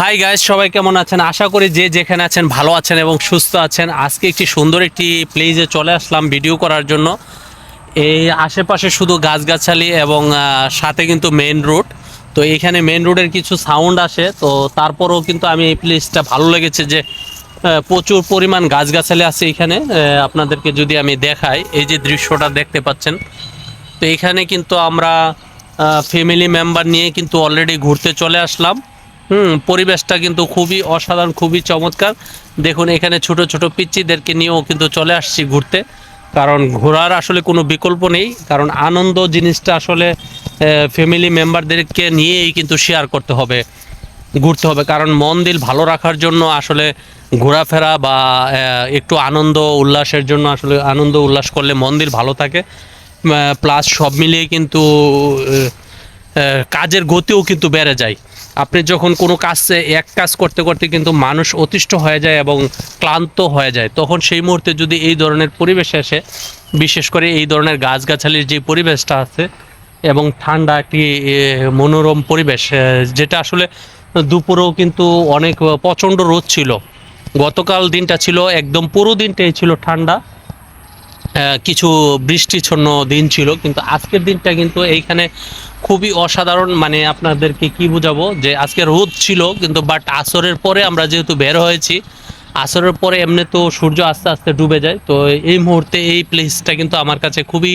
Hi guys সবাই কেমন আছেন? আশা করি যে যেখানে আছেন ভালো আছেন এবং সুস্থ আছেন। আজকে একটি সুন্দর একটি প্লেজে চলে আসলাম ভিডিও করার জন্য। এই আশেপাশে শুধু গাছগাছালি এবং সাথে কিন্তু মেন রোড তো এখানে মেন রোডের কিছু সাউন্ড আসে। তো তারপরেও কিন্তু আমি এই প্লেসটা ভালো লেগেছে যে প্রচুর পরিমাণ গাছগাছালি আছে এখানে। আপনাদেরকে যদি আমি দেখাই, এই যে দৃশ্যটা দেখতে পাচ্ছেন। তো এখানে কিন্তু আমরা ফ্যামিলি মেম্বার নিয়ে কিন্তু অলরেডি ঘুরতে চলে আসলাম। হুম, পরিবেশটা কিন্তু খুবই অসাধারণ, খুবই চমৎকার। দেখুন, এখানে ছোট ছোট পিচ্চিদেরকে নিয়েও কিন্তু চলে আসছি ঘুরতে। কারণ ঘোরার আসলে কোনো বিকল্প নেই, কারণ আনন্দ জিনিসটা আসলে ফ্যামিলি মেম্বারদেরকে নিয়েই কিন্তু শেয়ার করতে হবে, ঘুরতে হবে। কারণ মন দিল ভালো রাখার জন্য আসলে ঘোরাফেরা বা একটু আনন্দ, উল্লাসের জন্য আসলে আনন্দ, উল্লাস করলে মন দিল ভালো থাকে। প্লাস সব মিলিয়ে কিন্তু কাজের গতিও কিন্তু বেড়ে যায়। আপনি যখন কোনো কাজ এক কাজ করতে করতে কিন্তু মানুষ অতিষ্ঠ হয়ে যায় এবং ক্লান্ত হয়ে যায়, তখন সেই মুহূর্তে যদি এই ধরনের পরিবেশ আসে, বিশেষ করে এই ধরনের গাছগাছালির যে পরিবেশটা আছে এবং ঠান্ডা একটি মনোরম পরিবেশ যেটা আসলে দুপুরেও কিন্তু অনেক প্রচণ্ড রোদ ছিল। গতকাল দিনটা ছিল একদম পুরো দিনটাই ছিল ঠান্ডা। কিছু বৃষ্টিচ্ছন্ন দিন ছিল, কিন্তু আজকের দিনটা কিন্তু এইখানে খুবই অসাধারণ। মানে আপনাদেরকে কি বুঝাবো যে আজকে রোদ ছিল, কিন্তু বাট আসরের পরে আমরা যেহেতু বের হয়েছি, আসরের পরে এমনি তো সূর্য আস্তে আস্তে ডুবে যায়। তো এই মুহূর্তে এই প্লেসটা কিন্তু আমার কাছে খুবই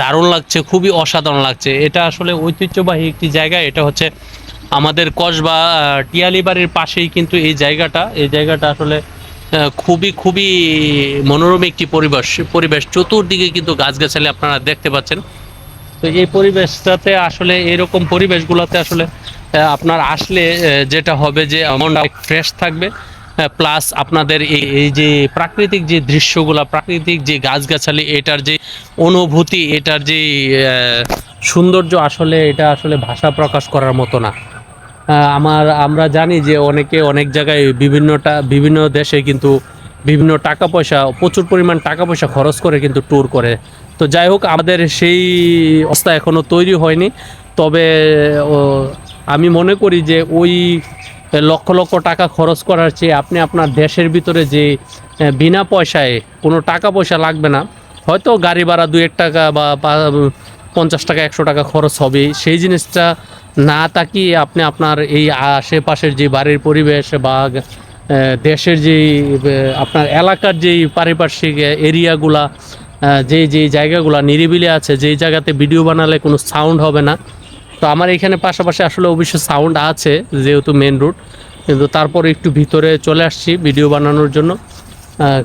দারুণ লাগছে, খুবই অসাধারণ লাগছে। এটা আসলে ঐতিহ্যবাহী একটি জায়গা, এটা হচ্ছে আমাদের কসবা টিয়ালি বাড়ির পাশেই কিন্তু এই জায়গাটা। এই জায়গাটা আসলে খুবই খুবই মনোরম একটি পরিবেশ। পরিবেশ চতুর্দিকে কিন্তু গাছগাছালি আপনারা দেখতে পাচ্ছেন। তো এই পরিবেশটাতে আসলে এরকম পরিবেশগুলোতে আসলে আপনার আসলে যেটা হবে যে মনটা ফ্রেশ থাকবে। প্লাস আপনাদের এই এই যে প্রাকৃতিক যে দৃশ্যগুলো, প্রাকৃতিক যে গাছগাছালি, এটার যে অনুভূতি, এটার যে সৌন্দর্য আসলে, এটা আসলে ভাষা প্রকাশ করার মতো না। আমার, আমরা জানি যে অনেকে অনেক জায়গায় বিভিন্নটা, বিভিন্ন দেশে কিন্তু বিভিন্ন টাকা পয়সা, প্রচুর পরিমাণ টাকা পয়সা খরচ করে কিন্তু ট্যুর করে। তো যাই হোক, আমাদের সেই অবস্থা এখনও তৈরি হয়নি। তবে আমি মনে করি যে ওই লক্ষ লক্ষ টাকা খরচ করার চেয়ে আপনি আপনার দেশের ভিতরে যে বিনা পয়সায় কোনো টাকা পয়সা লাগবে না, হয়তো গাড়ি ভাড়া দু এক টাকা বা, পঞ্চাশ টাকা, একশো টাকা খরচ হবে। সেই জিনিসটা না তাকিয়ে আপনি আপনার এই আশেপাশের যে বাড়ির পরিবেশ বা দেশের যে আপনার এলাকার যেই পারিপার্শ্বিক এরিয়াগুলা যে যে জায়গাগুলা নিরিবিলি আছে যেই জায়গাতে ভিডিও বানালে কোনো সাউন্ড হবে না। তো আমার এখানে পাশাপাশি আসলে অবশ্য সাউন্ড আছে, যেহেতু মেন রোড। কিন্তু তারপর একটু ভিতরে চলে আসছি ভিডিও বানানোর জন্য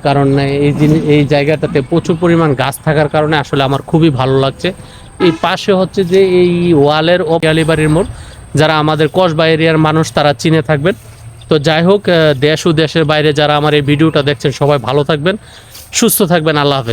কারণ এই জিনিস এই জায়গাটাতে প্রচুর পরিমাণ গাছ থাকার কারণে আসলে আমার খুবই ভালো লাগছে। এই পাশে হচ্ছে যে এই ওয়ালের ও বাড়ির মোড়, যারা আমাদের কসবা এরিয়ার মানুষ, তারা চিনে থাকবেন। তো যাই হোক দেশ ও দেশের বাইরে যারা আমার এই ভিডিওটা দেখছেন, সবাই ভালো থাকবেন, সুস্থ থাকবেন, আল্লাহ হাফেজ।